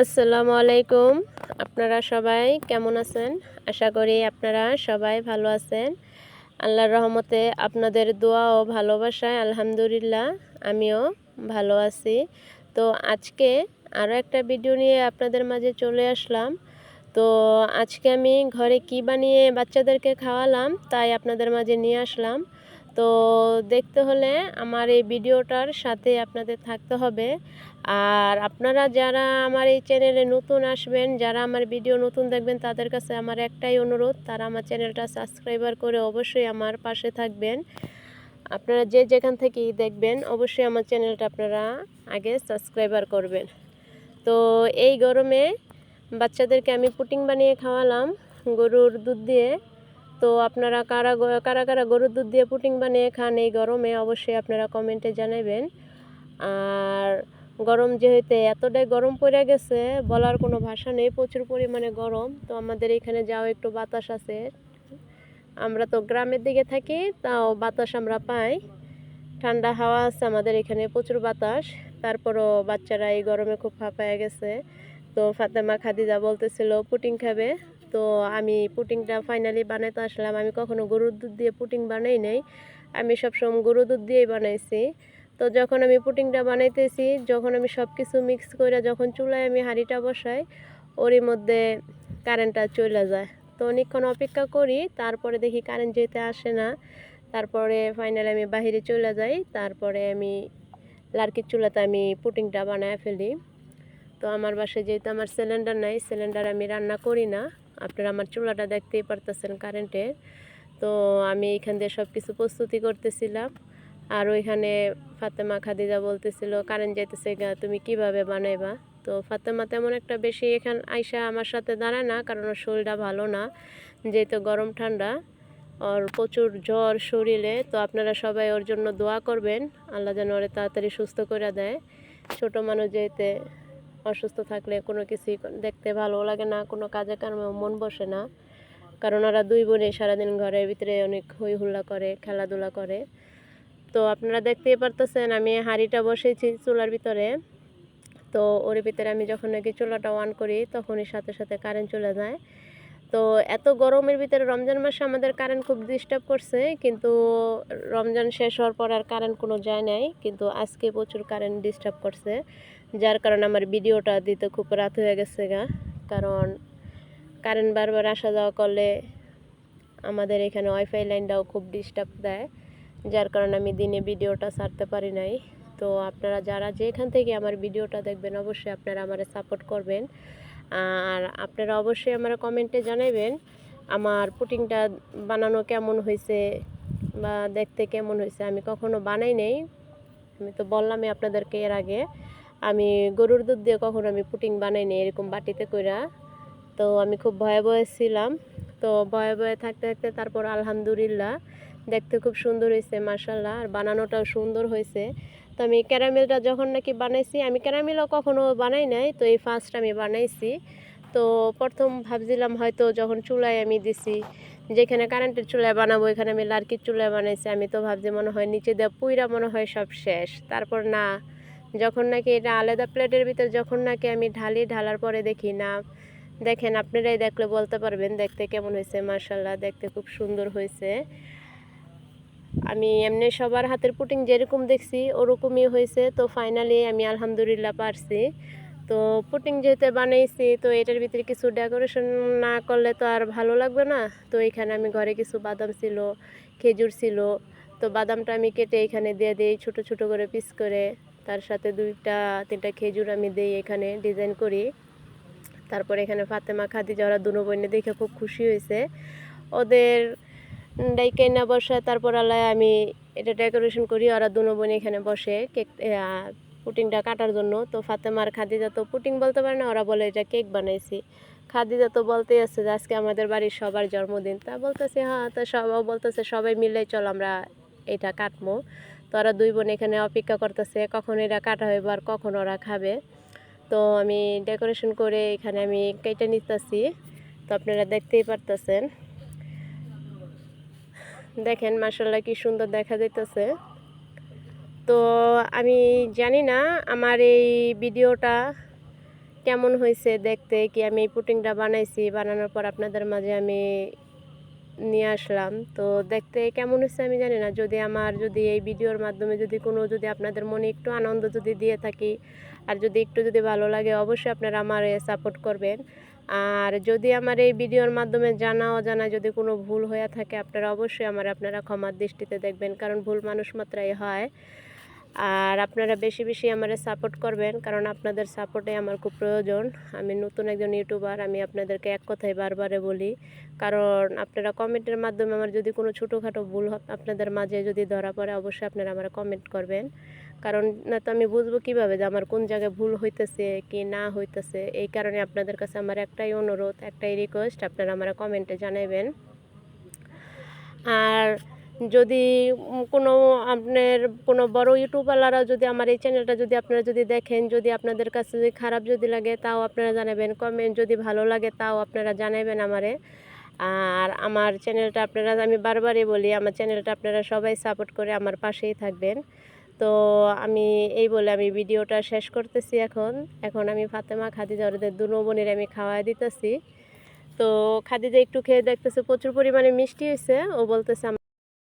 আসসালামু আলাইকুম আপনারা সবাই কেমন আছেন? আশা করি আপনারা সবাই ভালো আছেন। আল্লাহর রহমতে আপনাদের দোয়া ও ভালোবাসায় আলহামদুলিল্লাহ আমিও ভালো আছি। তো আজকে আরও একটা ভিডিও নিয়ে আপনাদের মাঝে চলে আসলাম। তো আজকে আমি ঘরে কি বানিয়ে বাচ্চাদেরকে খাওয়ালাম তাই আপনাদের মাঝে নিয়ে আসলাম। তো দেখতে হলে আমার এই ভিডিওটার সাথে আপনাদের থাকতে হবে। আর আপনারা যারা আমার এই চ্যানেলে নতুন আসবেন, যারা আমার ভিডিও নতুন দেখবেন, তাদের কাছে আমার একটাই অনুরোধ, তারা আমার চ্যানেলটা সাবস্ক্রাইবার করে অবশ্যই আমার পাশে থাকবেন। আপনারা যে যেখান থেকেই দেখবেন, অবশ্যই আমার চ্যানেলটা আপনারা আগে সাবস্ক্রাইবার করবেন। তো এই গরমে বাচ্চাদেরকে আমি পুটিং বানিয়ে খাওয়ালাম, গরুর দুধ দিয়ে। তো আপনারা কারা কারা কারা গরুর দুধ দিয়ে পুটিং বানিয়ে খান এই গরমে, অবশ্যই আপনারা কমেন্টে জানাবেন আর গরম যেহেতু এতটাই গরম পড়ে গেছে, বলার কোনো ভাষা নেই, প্রচুর পরিমাণে গরম। তো আমাদের এখানে যাও, একটু বাতাস আছে। আমরা তো গ্রামের দিকে থাকি, তাও বাতাস আমরা পাই। ঠান্ডা হাওয়া আছে, আমাদের এখানে প্রচুর বাতাস। তারপরও বাচ্চারা এই গরমে খুব ফাঁপায় গেছে। তো ফাতেমা খাদিজা বলতেছিল, পুটিং খাবে? তো আমি পুটিংটা ফাইনালি বানাইতে আসলাম। আমি কখনো গরুর দুধ দিয়ে পুটিং বানাই নাই। আমি সবসময় গরুর দুধ দিয়েই বানাইছি। তো যখন আমি পুটিংটা বানাইতেছি, যখন আমি সব কিছু মিক্স করে যখন চুলায় আমি হাঁড়িটা বসাই, ওরই মধ্যে কারেন্টটা চলে যায়। তো অনেকক্ষণ অপেক্ষা করি, তারপরে দেখি কারেন্ট যেতে আসে না। তারপরে ফাইনালি আমি বাহিরে চলে যাই, তারপরে আমি লার্কির চুলাতে আমি পুটিংটা বানায় ফেলি। তো আমার বাসায় যেহেতু আমার সিলিন্ডার নাই সিলিন্ডার আমি রান্না করি না। আপনারা আমার চুলাটা দেখতেই পারতেছেন কারেন্টের তো আমি এখান দিয়ে সব কিছু প্রস্তুতি করতেছিলাম। আর ওইখানে ফাতেমা খাদিজা বলতেছিল, কারেন্ট যাইতেছে গা, তুমি কীভাবে বানাইবা? তো ফাতেমা তেমন একটা বেশি এখান আইসা আমার সাথে দাঁড়ায় না, কারণ ওর শরীরটা ভালো না, যেহেতু গরম ঠান্ডা, ওর প্রচুর জ্বর শরীরে, তো আপনারা সবাই ওর জন্য দোয়া করবেন, আল্লাহ যেন ওরে তাড়াতাড়ি সুস্থ করে দেয়। ছোট মানুষ যেতে অসুস্থ থাকলে কোনো কিছুই দেখতে ভালো লাগে না, কোনো কাজে কর্মে মন বসে না, কারণ ওরা দুই বোনে সারাদিন ঘরের ভিতরে অনেক হই হুল্লা করে, খেলাধুলা করে। তো আপনারা দেখতেই পারতেছেন, আমি হাঁড়িটা বসেছি চুলার ভিতরে। তো ওর ভিতরে আমি যখন নাকি চুলাটা অন করি, তখনই সাথে সাথে কারেন্ট চলে যায়। তো এত গরমের ভিতরে রমজান মাসে আমাদের কারেন্ট খুব ডিস্টার্ব করছে, কিন্তু রমজান শেষ হওয়ার পর আর কারেন্ট কোনো যায় নাই, কিন্তু আজকে প্রচুর কারেন্ট ডিস্টার্ব করছে, যার কারণে আমার ভিডিওটা দিতে খুব রাত হয়ে গেছে গা। কারণ কারেন্ট বারবার আসা যাওয়া করলে আমাদের এখানে ওয়াইফাই লাইনটাও খুব ডিস্টার্ব দেয়। যার কারণে আমি দিনে ভিডিওটা ছাড়তে পারি নাই। তো আপনারা যারা যেখান থেকে আমার ভিডিওটা দেখবেন, অবশ্যই আপনারা আমার সাপোর্ট করবেন। আর আপনারা অবশ্যই আমার কমেন্টে জানাবেন আমার পুটিংটা বানানো কেমন হয়েছে বা দেখতে কেমন হয়েছে আমি কখনো বানাই নেই। আমি তো বললামই আপনাদেরকে এর আগে, আমি গরুর দুধ দিয়ে কখনো আমি পুটিং বানাই নি এরকম বাটিতে কইরা। তো আমি খুব ভয়ে ভয়ে ছিলাম। তো ভয়ে ভয়ে থাকতে থাকতে তারপর আলহামদুলিল্লাহ দেখতে খুব সুন্দর হয়েছে মার্শাল্লাহ আর বানানোটাও সুন্দর হয়েছে। তো আমি ক্যারামেলটা যখন নাকি বানাইছি, আমি ক্যারামেলও কখনো বানাই নাই, তো এই ফার্স্ট আমি বানাইছি। তো প্রথম ভাবছিলাম হয়তো যখন চুলায় আমি দিছি, যেখানে কারেন্টের চুলায় বানাবো, এখানে আমি লার্কির চুলায় বানাইছি, আমি তো ভাবছি মনে হয় নিচে দেওয়া পুইরা মনে হয় সব শেষ। তারপর না, যখন নাকি এটা আলাদা প্লেটের ভিতর যখন নাকি আমি ঢালি, ঢালার পরে দেখি না। দেখেন, আপনারাই দেখলে বলতে পারবেন, দেখতে কেমন হয়েছে মার্শাল্লাহ দেখতে খুব সুন্দর হয়েছে। আমি এমনি সবার হাতের পুটিং যেরকম দেখছি, ওরকমই হয়েছে। তো ফাইনালি আমি আলহামদুলিল্লাহ পারছি। তো পুটিং যেহেতু বানাইছি, তো এটার ভিতরে কিছু ডেকোরেশন না করলে তো আর ভালো লাগবে না। তো এখানে আমি ঘরে কিছু বাদাম ছিল, খেজুর ছিল। তো বাদামটা আমি কেটে এখানে দিয়ে দিই, ছোট ছোট করে পিস করে। তার সাথে দুইটা, তিনটা খেজুর আমি দিই এখানে ডিজাইন করি। তারপর এখানে ফাতেমা খাদি যারা দুনো বইনে দেখে খুব খুশি হয়েছে। ওদের ডাইকে না বসে, তারপর আল্লাহ আমি এটা ডেকোরেশন করি। ওরা দুনো বোন এখানে বসে কেক পুটিংটা কাটার জন্য। তো ফাতেমার খাদিজা তো পুটিং বলতে পারে না, ওরা বলে এটা কেক বানাইছি। খাদিজা তো বলতেই আছে যে আজকে আমাদের বাড়ির সবার জন্মদিন। তা বলতেছে হ্যাঁ তা সবাই বলতেছে, সবাই মিলে চল আমরা এটা কাটবো তো ওরা দুই বোন এখানে অপেক্ষা করতেছে, কখন এটা কাটা হইব আর কখন ওরা খাবে? তো আমি ডেকোরেশন করে এখানে আমি কেটে নিতেছি। তো আপনারা দেখতেই পারতেছেন। দেখেন মাসাল্লাহ কি সুন্দর দেখা যাইতেছে। তো আমি জানি না আমার এই ভিডিওটা কেমন হয়েছে দেখতে, কি আমি এই পুটিংটা বানাইছি, বানানোর পর আপনাদের মাঝে আমি নিয়ে আসলাম। তো দেখতে কেমন হয়েছে আমি জানি না, যদি আমার, যদি এই ভিডিওর মাধ্যমে যদি কোনো, যদি আপনাদের মনে একটু আনন্দ যদি দিয়ে থাকি, আর যদি একটু যদি ভালো লাগে, অবশ্যই আপনারা আমার সাপোর্ট করবেন। আর যদি আমার এই ভিডিওর মাধ্যমে জানা, অজানা যদি কোনো ভুল হয়ে থাকে, আপনারা অবশ্যই আমার, আপনারা ক্ষমার দৃষ্টিতে দেখবেন, কারণ ভুল মানুষ মাত্রাই হয়। আর আপনারা বেশি বেশি আমারে সাপোর্ট করবেন, কারণ আপনাদের সাপোর্টে আমার খুব প্রয়োজন। আমি নতুন একজন ইউটিউবার আমি আপনাদেরকে এক কথাই বারবারে বলি, কারণ আপনারা কমেন্টের মাধ্যমে আমার যদি কোনো ছোটোখাটো ভুল আপনাদের মাঝে যদি ধরা পড়ে, অবশ্যই আপনারা আমার কমেন্ট করবেন। কারণ না তো আমি বুঝব কীভাবে যে আমার কোন জায়গায় ভুল হইতেছে কি না হইতেছে। এই কারণে আপনাদের কাছে আমার একটাই অনুরোধ, একটাই রিকোয়েস্ট আপনারা আমার কমেন্টে জানাবেন আর যদি কোনো আপনার কোনো বড় ইউটিউবাররা যদি আমার এই চ্যানেলটা যদি আপনারা যদি দেখেন, যদি আপনাদের কাছে যদি খারাপ যদি লাগে, তাও আপনারা জানাবেন। কমেন্ট যদি ভালো লাগে, তাও আপনারা জানাবেন আমারে। আর আমার চ্যানেলটা আপনারা, আমি বারবারই বলি, আমার চ্যানেলটা আপনারা সবাই সাপোর্ট করে আমার পাশেই থাকবেন। তো আমি এই বলে আমি ভিডিওটা শেষ করতেছি এখন। এখন আমি ফাতেমা, খাদিজা ওদের দু বোনের আমি খাওয়াই দিতেছি। তো খাদিজা একটু খেয়ে দেখতেছে, প্রচুর পরিমাণে মিষ্টি হয়েছে ও বলতেছে